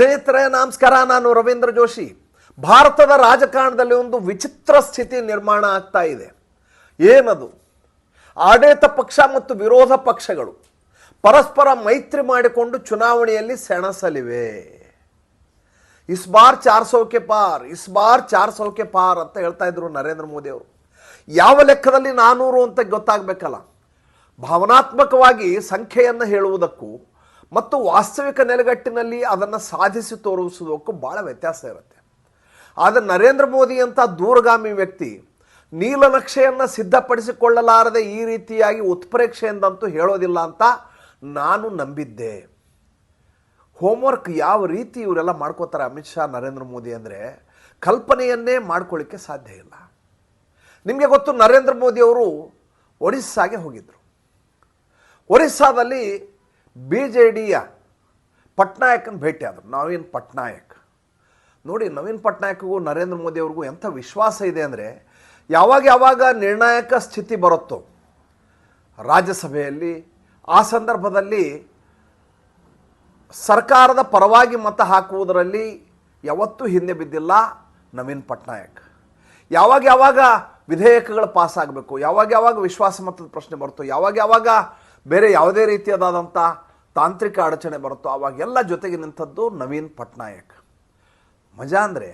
ಸ್ನೇಹಿತರೆ, ನಮಸ್ಕಾರ. ನಾನು ರವೀಂದ್ರ ಜೋಶಿ. ಭಾರತದ ರಾಜಕಾರಣದಲ್ಲಿ ಒಂದು ವಿಚಿತ್ರ ಸ್ಥಿತಿ ನಿರ್ಮಾಣ ಆಗ್ತಾ ಇದೆ. ಏನದು? ಆಡಳಿತ ಪಕ್ಷ ಮತ್ತು ವಿರೋಧ ಪಕ್ಷಗಳು ಪರಸ್ಪರ ಮೈತ್ರಿ ಮಾಡಿಕೊಂಡು ಚುನಾವಣೆಯಲ್ಲಿ ಸೆಣಸಲಿವೆ. ಇಸ್ ಬಾರ್ ಚಾರ್ ಸೌಕೆ ಪಾರ್, ಇಸ್ ಬಾರ್ ಚಾರ್ ಸೌಕೆ ಪಾರ್ ಅಂತ ಹೇಳ್ತಾ ಇದ್ರು ನರೇಂದ್ರ ಮೋದಿ ಅವರು. ಯಾವ ಲೆಕ್ಕದಲ್ಲಿ ನಾನೂರು ಅಂತ ಗೊತ್ತಾಗಬೇಕಲ್ಲ? ಭಾವನಾತ್ಮಕವಾಗಿ ಸಂಖ್ಯೆಯನ್ನು ಹೇಳುವುದಕ್ಕೂ ಮತ್ತು ವಾಸ್ತವಿಕ ನೆಲೆಗಟ್ಟಿನಲ್ಲಿ ಅದನ್ನು ಸಾಧಿಸಿ ತೋರಿಸುವುದಕ್ಕೂ ಭಾಳ ವ್ಯತ್ಯಾಸ ಇರುತ್ತೆ. ಆದರೆ ನರೇಂದ್ರ ಮೋದಿ ಅಂತ ದೂರಗಾಮಿ ವ್ಯಕ್ತಿ ನೀಲನಕ್ಷೆಯನ್ನು ಸಿದ್ಧಪಡಿಸಿಕೊಳ್ಳಲಾರದೆ ಈ ರೀತಿಯಾಗಿ ಉತ್ಪ್ರೇಕ್ಷೆಯಿಂದಂತೂ ಹೇಳೋದಿಲ್ಲ ಅಂತ ನಾನು ನಂಬಿದ್ದೆ. ಹೋಮ್ವರ್ಕ್ ಯಾವ ರೀತಿ ಇವರೆಲ್ಲ ಮಾಡ್ಕೋತಾರೆ ಅಮಿತ್ ಶಾ, ನರೇಂದ್ರ ಮೋದಿ ಅಂದರೆ ಕಲ್ಪನೆಯನ್ನೇ ಮಾಡ್ಕೊಳ್ಳಿಕ್ಕೆ ಸಾಧ್ಯ ಇಲ್ಲ. ನಿಮಗೆ ಗೊತ್ತು ನರೇಂದ್ರ ಮೋದಿ ಅವರು ಒಡಿಸ್ಸಾಗೆ ಹೋಗಿದ್ದರು ಒರಿಸ್ಸಾದಲ್ಲಿ ಬಿ ಜೆ ಡಿಯ ಪಟ್ನಾಯಕನ ಭೇಟಿಯಾದರು ನವೀನ್ ಪಟ್ನಾಯಕ್. ನೋಡಿ, ನವೀನ್ ಪಟ್ನಾಯಕ್ಗೂ, ನರೇಂದ್ರ ಮೋದಿ ಅವ್ರಿಗೂ ಎಂಥ ವಿಶ್ವಾಸ ಇದೆ ಅಂದರೆ, ಯಾವಾಗ ಯಾವಾಗ ನಿರ್ಣಾಯಕ ಸ್ಥಿತಿ ಬರುತ್ತೋ, ರಾಜ್ಯಸಭೆಯಲ್ಲಿ, ಆ ಸಂದರ್ಭದಲ್ಲಿ ಸರ್ಕಾರದ ಪರವಾಗಿ ಮತ ಹಾಕುವುದರಲ್ಲಿ ಯಾವತ್ತೂ ಹಿಂದೆ ಬಿದ್ದಿಲ್ಲ ನವೀನ್ ಪಟ್ನಾಯಕ್. ಯಾವಾಗ ಯಾವಾಗ ವಿಧೇಯಕಗಳು ಪಾಸ್ ಆಗಬೇಕು, ಯಾವಾಗ ಯಾವಾಗ ವಿಶ್ವಾಸ ಮತದ ಪ್ರಶ್ನೆ ಬರುತ್ತೋ, ಯಾವಾಗ ಯಾವಾಗ ಬೇರೆ ಯಾವುದೇ ರೀತಿಯಾದಂಥ ತಾಂತ್ರಿಕ ಅಡಚಣೆ ಬರುತ್ತೋ ಅವಾಗೆಲ್ಲ ಜೊತೆಗೆ ನಿಂತದ್ದು ನವೀನ್ ಪಟ್ನಾಯಕ್. ಮಜಾ ಅಂದರೆ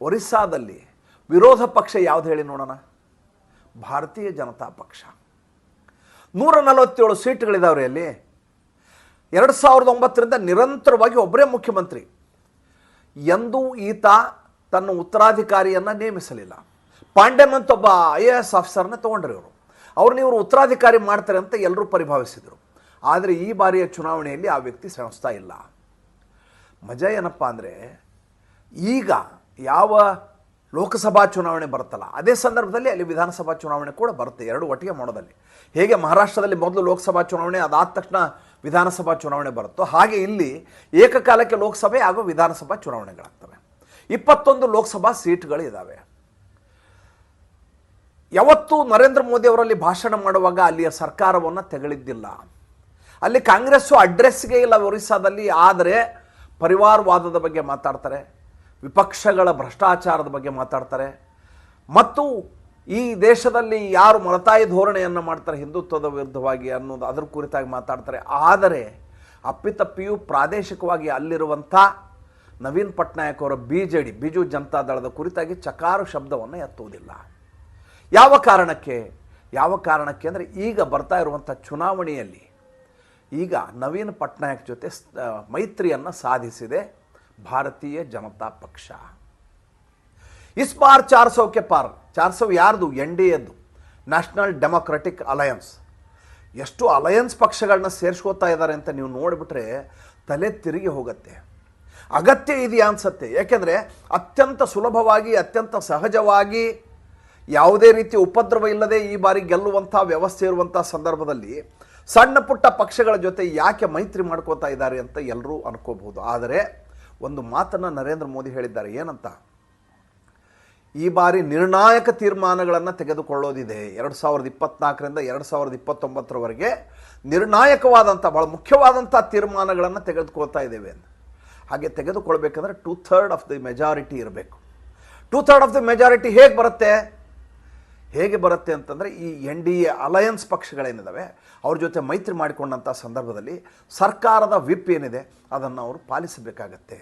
ಒರಿಸ್ಸಾದಲ್ಲಿ ವಿರೋಧ ಪಕ್ಷ ಯಾವ್ದು ಹೇಳಿ ನೋಡೋಣ? ಭಾರತೀಯ ಜನತಾ ಪಕ್ಷ. ನೂರ ನಲವತ್ತೇಳು ಸೀಟ್ಗಳಿದಾವ್ರಿ ಅಲ್ಲಿ. ಎರಡು ಸಾವಿರದ ಒಂಬತ್ತರಿಂದ ನಿರಂತರವಾಗಿ ಒಬ್ಬರೇ ಮುಖ್ಯಮಂತ್ರಿ. ಎಂದೂ ಈತ ತನ್ನ ಉತ್ತರಾಧಿಕಾರಿಯನ್ನು ನೇಮಿಸಲಿಲ್ಲ. ಪಾಂಡ್ಯನ್ ಒಬ್ಬ ಐ ಎ ಎಸ್ ಆಫೀಸರ್ನ ತೊಗೊಂಡ್ರಿ ಇವರು. ಅವ್ರನ್ನ ಇವರು ಉತ್ತರಾಧಿಕಾರಿ ಮಾಡ್ತಾರೆ ಅಂತ ಎಲ್ಲರೂ ಪರಿಭಾವಿಸಿದರು. ಆದರೆ ಈ ಬಾರಿಯ ಚುನಾವಣೆಯಲ್ಲಿ ಆ ವ್ಯಕ್ತಿ ಸೆಣಸ್ತಾ ಇಲ್ಲ. ಮಜಾ ಏನಪ್ಪ ಅಂದರೆ ಈಗ ಯಾವ ಲೋಕಸಭಾ ಚುನಾವಣೆ ಬರುತ್ತಲ್ಲ, ಅದೇ ಸಂದರ್ಭದಲ್ಲಿ ಅಲ್ಲಿ ವಿಧಾನಸಭಾ ಚುನಾವಣೆ ಕೂಡ ಬರುತ್ತೆ, ಎರಡು ಒಟ್ಟಿಗೆ ಮಾಡೋದಲ್ಲಿ. ಹೇಗೆ ಮಹಾರಾಷ್ಟ್ರದಲ್ಲಿ ಮೊದಲು ಲೋಕಸಭಾ ಚುನಾವಣೆ, ಅದಾದ ತಕ್ಷಣ ವಿಧಾನಸಭಾ ಚುನಾವಣೆ ಬರುತ್ತೋ ಹಾಗೆ ಇಲ್ಲಿ ಏಕಕಾಲಕ್ಕೆ ಲೋಕಸಭೆ ಹಾಗೂ ವಿಧಾನಸಭಾ ಚುನಾವಣೆಗಳಾಗ್ತವೆ. ಇಪ್ಪತ್ತೊಂದು ಲೋಕಸಭಾ ಸೀಟ್ಗಳು ಇದ್ದಾವೆ ಯಾವತ್ತೂ ನರೇಂದ್ರ ಮೋದಿ ಅವರಲ್ಲಿ ಭಾಷಣ ಮಾಡುವಾಗ ಅಲ್ಲಿಯ ಸರ್ಕಾರವನ್ನು ತೆಗಳಿದ್ದಿಲ್ಲ ಅಲ್ಲಿ ಕಾಂಗ್ರೆಸ್ಸು ಅಡ್ರೆಸ್ಗೆ ಇಲ್ಲ ಒರಿಸ್ಸಾದಲ್ಲಿ, ಆದರೆ ಪರಿವಾರವಾದದ ಬಗ್ಗೆ ಮಾತಾಡ್ತಾರೆ, ವಿಪಕ್ಷಗಳ ಭ್ರಷ್ಟಾಚಾರದ ಬಗ್ಗೆ ಮಾತಾಡ್ತಾರೆ, ಮತ್ತು ಈ ದೇಶದಲ್ಲಿ ಯಾರು ಮಲತಾಯಿ ಧೋರಣೆಯನ್ನು ಮಾಡ್ತಾರೆ ಹಿಂದುತ್ವದ ವಿರುದ್ಧವಾಗಿ ಅನ್ನೋದು ಅದರ ಕುರಿತಾಗಿ ಮಾತಾಡ್ತಾರೆ. ಆದರೆ ಅಪ್ಪಿತಪ್ಪಿಯೂ ಪ್ರಾದೇಶಿಕವಾಗಿ ಅಲ್ಲಿರುವಂಥ ನವೀನ್ ಪಟ್ನಾಯಕ್ ಅವರ B J D Biju Janata ದಳದ ಕುರಿತಾಗಿ ಚಕಾರು ಶಬ್ದವನ್ನು ಎತ್ತುವುದಿಲ್ಲ. ಯಾವ ಕಾರಣಕ್ಕೆ? ಯಾವ ಕಾರಣಕ್ಕೆ ಅಂದರೆ ಈಗ ಬರ್ತಾ ಇರುವಂಥ ಚುನಾವಣೆಯಲ್ಲಿ ಈಗ ನವೀನ್ ಪಟ್ನಾಯಕ್ ಜೊತೆ ಮೈತ್ರಿಯನ್ನು ಸಾಧಿಸಿದೆ ಭಾರತೀಯ ಜನತಾ ಪಕ್ಷ. ಇಸ್ ಬಾರ್ ಚಾರ್ ಸೌಕ್ಕೆ ಪಾರ್. ಚಾರ್ ಸೌ ಯಾರ್ದು? ಎನ್ ಡಿ ಎದ್ದು. National Democratic Alliance. ಎಷ್ಟು ಅಲಯನ್ಸ್ ಪಕ್ಷಗಳನ್ನ ಸೇರಿಸ್ಕೋತಾ ಇದ್ದಾರೆ ಅಂತ ನೀವು ನೋಡಿಬಿಟ್ರೆ ತಲೆ ತಿರುಗಿ ಹೋಗುತ್ತೆ. ಅಗತ್ಯ ಇದೆಯಾ ಅನ್ಸುತ್ತೆ. ಯಾಕೆಂದರೆ ಅತ್ಯಂತ ಸುಲಭವಾಗಿ, ಅತ್ಯಂತ ಸಹಜವಾಗಿ ಯಾವುದೇ ರೀತಿ ಉಪದ್ರವ ಇಲ್ಲದೆ ಈ ಬಾರಿ ಗೆಲ್ಲುವಂಥ ವ್ಯವಸ್ಥೆ ಇರುವಂಥ ಸಂದರ್ಭದಲ್ಲಿ ಸಣ್ಣ ಪುಟ್ಟ ಪಕ್ಷಗಳ ಜೊತೆ ಯಾಕೆ ಮೈತ್ರಿ ಮಾಡ್ಕೋತಾ ಇದ್ದಾರೆ ಅಂತ ಎಲ್ಲರೂ ಅನ್ಕೋಬಹುದು. ಆದರೆ ಒಂದು ಮಾತನ್ನು ನರೇಂದ್ರ ಮೋದಿ ಹೇಳಿದ್ದಾರೆ. ಏನಂತ? ಈ ಬಾರಿ ನಿರ್ಣಾಯಕ ತೀರ್ಮಾನಗಳನ್ನು ತೆಗೆದುಕೊಳ್ಳೋದಿದೆ. ಎರಡು ಸಾವಿರದ ಇಪ್ಪತ್ನಾಲ್ಕರಿಂದ ಎರಡು ಸಾವಿರದ ಇಪ್ಪತ್ತೊಂಬತ್ತರವರೆಗೆ ನಿರ್ಣಾಯಕವಾದಂಥ ಭಾಳ ಮುಖ್ಯವಾದಂಥ ತೀರ್ಮಾನಗಳನ್ನು ತೆಗೆದುಕೊಳ್ತಾ ಇದ್ದೇವೆ ಹಾಗೆ ತೆಗೆದುಕೊಳ್ಬೇಕಂದ್ರೆ two third of the majority ಇರಬೇಕು. Two third of the majority ಹೇಗೆ ಬರುತ್ತೆ? ಹೇಗೆ ಬರುತ್ತೆ ಅಂತಂದರೆ ಈ ಎನ್ ಡಿ ಎ ಅಲಯನ್ಸ್ ಪಕ್ಷಗಳೇನಿದ್ದಾವೆ ಅವ್ರ ಜೊತೆ ಮೈತ್ರಿ ಮಾಡಿಕೊಂಡಂಥ ಸಂದರ್ಭದಲ್ಲಿ ಸರ್ಕಾರದ ವಿಪ್ ಏನಿದೆ, ಅದನ್ನು ಅವರು ಪಾಲಿಸಬೇಕಾಗತ್ತೆ.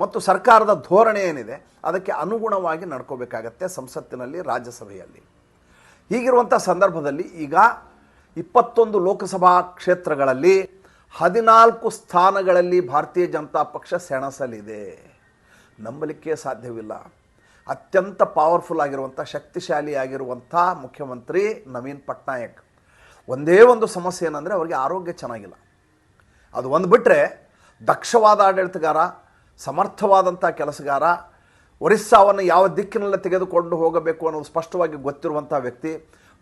ಮತ್ತು ಸರ್ಕಾರದ ಧೋರಣೆ ಏನಿದೆ, ಅದಕ್ಕೆ ಅನುಗುಣವಾಗಿ ನಡ್ಕೋಬೇಕಾಗತ್ತೆ ಸಂಸತ್ತಿನಲ್ಲಿ, ರಾಜ್ಯಸಭೆಯಲ್ಲಿ. ಹೀಗಿರುವಂಥ ಸಂದರ್ಭದಲ್ಲಿ ಈಗ ಇಪ್ಪತ್ತೊಂದು ಲೋಕಸಭಾ ಕ್ಷೇತ್ರಗಳಲ್ಲಿ ಹದಿನಾಲ್ಕು ಸ್ಥಾನಗಳಲ್ಲಿ ಭಾರತೀಯ ಜನತಾ ಪಕ್ಷ ಸೆಣಸಲಿದೆ. ನಂಬಲಿಕ್ಕೆ ಸಾಧ್ಯವಿಲ್ಲ. ಅತ್ಯಂತ ಪವರ್ಫುಲ್ ಆಗಿರುವಂಥ ಶಕ್ತಿಶಾಲಿ ಆಗಿರುವಂಥ ಮುಖ್ಯಮಂತ್ರಿ ನವೀನ್ ಪಟ್ನಾಯಕ್. ಒಂದೇ ಒಂದು ಸಮಸ್ಯೆ ಏನಂದರೆ ಅವರಿಗೆ ಆರೋಗ್ಯ ಚೆನ್ನಾಗಿಲ್ಲ. ಅದು ಒಂದು ಬಿಟ್ಟರೆ ದಕ್ಷವಾದ ಆಡಳಿತಗಾರ, ಸಮರ್ಥವಾದಂಥ ಕೆಲಸಗಾರ, ಒರಿಸ್ಸಾವನ್ನು ಯಾವ ದಿಕ್ಕಿನಲ್ಲಿ ತೆಗೆದುಕೊಂಡು ಹೋಗಬೇಕು ಅನ್ನೋದು ಸ್ಪಷ್ಟವಾಗಿ ಗೊತ್ತಿರುವಂಥ ವ್ಯಕ್ತಿ,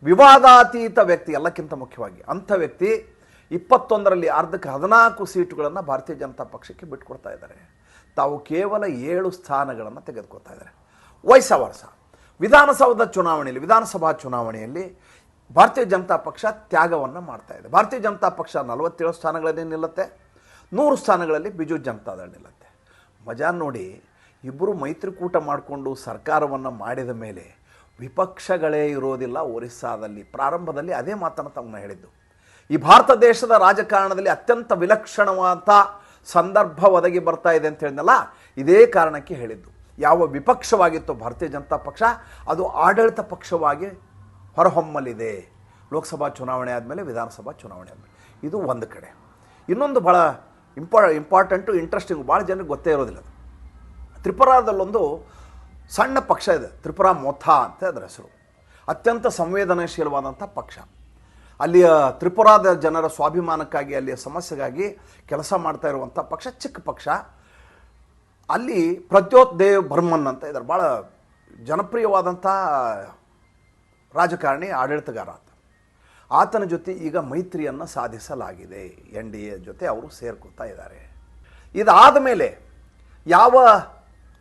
ವಿವಾದಾತೀತ ವ್ಯಕ್ತಿ, ಎಲ್ಲಕ್ಕಿಂತ ಮುಖ್ಯವಾಗಿ. ಅಂಥ ವ್ಯಕ್ತಿ ಇಪ್ಪತ್ತೊಂದರಲ್ಲಿ ಅರ್ಧಕ್ಕೆ ಹದಿನಾಲ್ಕು ಸೀಟುಗಳನ್ನು ಭಾರತೀಯ ಜನತಾ ಪಕ್ಷಕ್ಕೆ ಬಿಟ್ಕೊಡ್ತಾ ಇದ್ದಾರೆ. ತಾವು ಕೇವಲ ಏಳು ಸ್ಥಾನಗಳನ್ನು ತೆಗೆದುಕೊಳ್ತಾ ಇದ್ದಾರೆ. ವಯಸ್ಸ ವರ್ಷ ವಿಧಾನಸೌಧ ಚುನಾವಣೆಯಲ್ಲಿ, ವಿಧಾನಸಭಾ ಚುನಾವಣೆಯಲ್ಲಿ ಭಾರತೀಯ ಜನತಾ ಪಕ್ಷ ತ್ಯಾಗವನ್ನು ಮಾಡ್ತಾ ಇದೆ. ಭಾರತೀಯ ಜನತಾ ಪಕ್ಷ ನಲವತ್ತೇಳು ಸ್ಥಾನಗಳಲ್ಲಿ ನಿಲ್ಲುತ್ತೆ. ನೂರು ಸ್ಥಾನಗಳಲ್ಲಿ ಬಿಜು ಜನತಾದಳ ನಿಲ್ಲುತ್ತೆ. ಮಜಾ ನೋಡಿ ಇಬ್ಬರು ಮೈತ್ರಿಕೂಟ ಮಾಡಿಕೊಂಡು ಸರ್ಕಾರವನ್ನು ಮಾಡಿದ ಮೇಲೆ ವಿಪಕ್ಷಗಳೇ ಇರೋದಿಲ್ಲ ಒರಿಸ್ಸಾದಲ್ಲಿ. ಪ್ರಾರಂಭದಲ್ಲಿ ಅದೇ ಮಾತನ್ನು ತಮ್ಮನ್ನ ಹೇಳಿದ್ದು. ಈ ಭಾರತ ದೇಶದ ರಾಜಕಾರಣದಲ್ಲಿ ಅತ್ಯಂತ ವಿಲಕ್ಷಣವಾದ ಸಂದರ್ಭ ಒದಗಿ ಬರ್ತಾ ಇದೆ ಅಂತ ಹೇಳಿದ್ನಲ್ಲ, ಇದೇ ಕಾರಣಕ್ಕೆ ಹೇಳಿದ್ದು. ಯಾವ ವಿಪಕ್ಷವಾಗಿತ್ತು ಭಾರತೀಯ ಜನತಾ ಪಕ್ಷ, ಅದು ಆಡಳಿತ ಪಕ್ಷವಾಗಿ ಹೊರಹೊಮ್ಮಲಿದೆ. ಲೋಕಸಭಾ ಚುನಾವಣೆ ಆದಮೇಲೆ, ವಿಧಾನಸಭಾ ಚುನಾವಣೆ ಆದಮೇಲೆ. ಇದು ಒಂದು ಕಡೆ. ಇನ್ನೊಂದು ಭಾಳ ಇಂಪಾ ಇಂಪಾರ್ಟೆಂಟು ಇಂಟ್ರೆಸ್ಟಿಂಗ್ ಭಾಳ ಜನರಿಗೆ ಗೊತ್ತೇ ಇರೋದಿಲ್ಲ ಅದು. ತ್ರಿಪುರಾದಲ್ಲೊಂದು ಸಣ್ಣ ಪಕ್ಷ ಇದೆ, ತ್ರಿಪುರಾ ಮೊಥಾ ಅಂತ ಅದರ ಹೆಸರು. ಅತ್ಯಂತ ಸಂವೇದನಾಶೀಲವಾದಂಥ ಪಕ್ಷ. ಅಲ್ಲಿಯ ತ್ರಿಪುರಾದ ಜನರ ಸ್ವಾಭಿಮಾನಕ್ಕಾಗಿ, ಅಲ್ಲಿಯ ಸಮಸ್ಯೆಗಾಗಿ ಕೆಲಸ ಮಾಡ್ತಾ ಇರುವಂಥ ಪಕ್ಷ, ಚಿಕ್ಕ ಪಕ್ಷ. ಅಲ್ಲಿ ಪ್ರದ್ಯೋತ್ ದೇವ್ ಬರ್ಮನ್ ಅಂತ ಇದ್ದಾರೆ. ಭಾಳ ಜನಪ್ರಿಯವಾದಂಥ ರಾಜಕಾರಣಿ, ಆಡಳಿತಗಾರ ಆತ. ಆತನ ಜೊತೆ ಈಗ ಮೈತ್ರಿಯನ್ನು ಸಾಧಿಸಲಾಗಿದೆ. ಎನ್ ಡಿ ಎ ಜೊತೆ ಅವರು ಸೇರ್ಕೊತಾ ಇದ್ದಾರೆ. ಇದಾದ ಮೇಲೆ ಯಾವ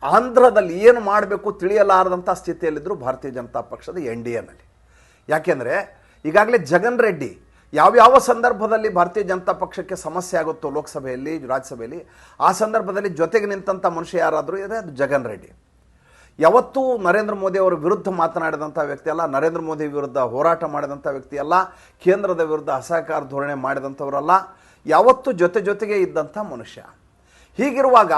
ಆಂಧ್ರದಲ್ಲಿ ಏನು ಮಾಡಬೇಕು ತಿಳಿಯಲಾರದಂಥ ಸ್ಥಿತಿಯಲ್ಲಿದ್ದರೂ ಭಾರತೀಯ ಜನತಾ ಪಕ್ಷದ ಎನ್ ಡಿ ಎನಲ್ಲಿ ಯಾಕೆಂದರೆ ಈಗಾಗಲೇ ಜಗನ್ ರೆಡ್ಡಿ ಯಾವ್ಯಾವ ಸಂದರ್ಭದಲ್ಲಿ ಭಾರತೀಯ ಜನತಾ ಪಕ್ಷಕ್ಕೆ ಸಮಸ್ಯೆ ಆಗುತ್ತೋ ಲೋಕಸಭೆಯಲ್ಲಿ, ರಾಜ್ಯಸಭೆಯಲ್ಲಿ, ಆ ಸಂದರ್ಭದಲ್ಲಿ ಜೊತೆಗೆ ನಿಂತಂಥ ಮನುಷ್ಯ ಯಾರಾದರೂ ಇದೆ ಅದು ಜಗನ್ ರೆಡ್ಡಿ. ಯಾವತ್ತೂ ನರೇಂದ್ರ ಮೋದಿ ಅವರ ವಿರುದ್ಧ ಮಾತನಾಡಿದಂಥ ವ್ಯಕ್ತಿ ಅಲ್ಲ, ನರೇಂದ್ರ ಮೋದಿ ವಿರುದ್ಧ ಹೋರಾಟ ಮಾಡಿದಂಥ ವ್ಯಕ್ತಿ ಅಲ್ಲ, ಕೇಂದ್ರದ ವಿರುದ್ಧ ಅಸಹಕಾರ ಧೋರಣೆ ಮಾಡಿದಂಥವರಲ್ಲ, ಯಾವತ್ತೂ ಜೊತೆ ಜೊತೆಗೆ ಇದ್ದಂಥ ಮನುಷ್ಯ. ಹೀಗಿರುವಾಗ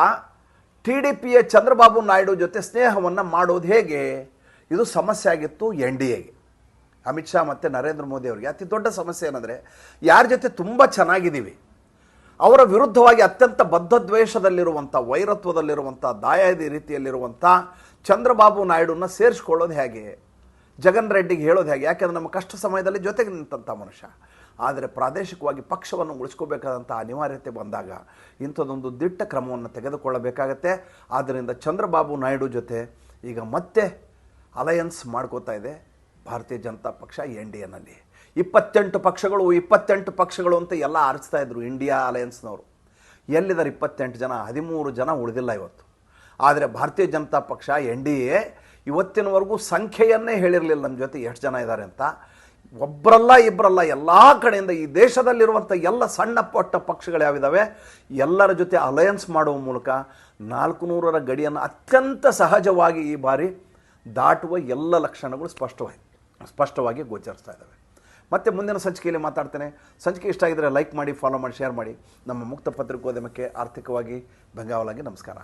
ಟಿ ಡಿ ಪಿಯ ಚಂದ್ರಬಾಬು ನಾಯ್ಡು ಜೊತೆ ಸ್ನೇಹವನ್ನು ಮಾಡೋದು ಹೇಗೆ? ಇದು ಸಮಸ್ಯೆ ಆಗಿತ್ತು ಎನ್ ಡಿ ಎಗೆ. ಅಮಿತ್ ಶಾ ಮತ್ತು ನರೇಂದ್ರ ಮೋದಿ ಅವರಿಗೆ ಅತಿ ದೊಡ್ಡ ಸಮಸ್ಯೆ ಏನಂದರೆ, ಯಾರ ಜೊತೆ ತುಂಬ ಚೆನ್ನಾಗಿದ್ದೀವಿ, ಅವರ ವಿರುದ್ಧವಾಗಿ ಅತ್ಯಂತ ಬದ್ಧದ್ವೇಷದಲ್ಲಿರುವಂಥ ವೈರತ್ವದಲ್ಲಿರುವಂಥ ದಾಯಾದಿ ರೀತಿಯಲ್ಲಿರುವಂಥ ಚಂದ್ರಬಾಬು ನಾಯ್ಡುನ ಸೇರಿಸ್ಕೊಳ್ಳೋದು ಹೇಗೆ? ಜಗನ್ ರೆಡ್ಡಿಗೆ ಹೇಳೋದು ಹೇಗೆ? ಯಾಕೆಂದರೆ ನಮ್ಮ ಕಷ್ಟ ಸಮಯದಲ್ಲಿ ಜೊತೆಗೆ ನಿಂತಂಥ ಮನುಷ್ಯ. ಆದರೆ ಪ್ರಾದೇಶಿಕವಾಗಿ ಪಕ್ಷವನ್ನು ಉಳಿಸ್ಕೋಬೇಕಾದಂಥ ಅನಿವಾರ್ಯತೆ ಬಂದಾಗ ಇಂಥದ್ದೊಂದು ದಿಟ್ಟ ಕ್ರಮವನ್ನು ತೆಗೆದುಕೊಳ್ಳಬೇಕಾಗತ್ತೆ. ಆದ್ದರಿಂದ ಚಂದ್ರಬಾಬು ನಾಯ್ಡು ಜೊತೆ ಈಗ ಮತ್ತೆ ಅಲಯನ್ಸ್ ಮಾಡ್ಕೋತಾ ಇದೆ. ಭಾರತೀಯ ಜನತಾ ಪಕ್ಷ ಎನ್ ಡಿ ಎನಲ್ಲಿ. ಇಪ್ಪತ್ತೆಂಟು ಪಕ್ಷಗಳು ಇಪ್ಪತ್ತೆಂಟು ಪಕ್ಷಗಳು ಅಂತ ಎಲ್ಲ ಆರಿಸ್ತಾ ಇದ್ರು ಇಂಡಿಯಾ ಅಲಯನ್ಸ್ನವರು. ಎಲ್ಲಿದ್ದಾರೆ ಇಪ್ಪತ್ತೆಂಟು ಜನ? ಹದಿಮೂರು ಜನ ಉಳಿದಿಲ್ಲ ಇವತ್ತು. ಆದರೆ ಭಾರತೀಯ ಜನತಾ ಪಕ್ಷ, ಎನ್ ಡಿ ಎ ಇವತ್ತಿನವರೆಗೂ ಸಂಖ್ಯೆಯನ್ನೇ ಹೇಳಿರಲಿಲ್ಲ ನಮ್ಮ ಜೊತೆ ಎಷ್ಟು ಜನ ಇದ್ದಾರೆ ಅಂತ. ಒಬ್ಬರಲ್ಲ ಇಬ್ಬರಲ್ಲ ಎಲ್ಲ ಕಡೆಯಿಂದ ಈ ದೇಶದಲ್ಲಿರುವಂಥ ಎಲ್ಲ ಸಣ್ಣ ಪುಟ್ಟ ಪಕ್ಷಗಳು ಯಾವಿದ್ದಾವೆ? ಎಲ್ಲರ ಜೊತೆ ಅಲಯನ್ಸ್ ಮಾಡುವ ಮೂಲಕ ನಾಲ್ಕು ನೂರರ ಗಡಿಯನ್ನು ಅತ್ಯಂತ ಸಹಜವಾಗಿ ಈ ಬಾರಿ ದಾಟುವ ಎಲ್ಲ ಲಕ್ಷಣಗಳು ಸ್ಪಷ್ಟವಾಗಿ ಸ್ಪಷ್ಟವಾಗಿ ಗೋಚರಿಸ್ತಾ ಇದ್ದಾವೆ. ಮತ್ತೆ ಮುಂದಿನ ಸಂಚಿಕೆಯಲ್ಲಿ ಮಾತಾಡ್ತೇನೆ. ಸಂಚಿಕೆ ಇಷ್ಟ ಆಗಿದ್ರೆ ಲೈಕ್ ಮಾಡಿ, ಫಾಲೋ ಮಾಡಿ, ಶೇರ್ ಮಾಡಿ. ನಮ್ಮ ಮುಕ್ತ ಪತ್ರಿಕೋದ್ಯಮಕ್ಕೆ ಆರ್ಥಿಕವಾಗಿ ಬೆಂಗಾವಲಾಗಿ ನಮಸ್ಕಾರ.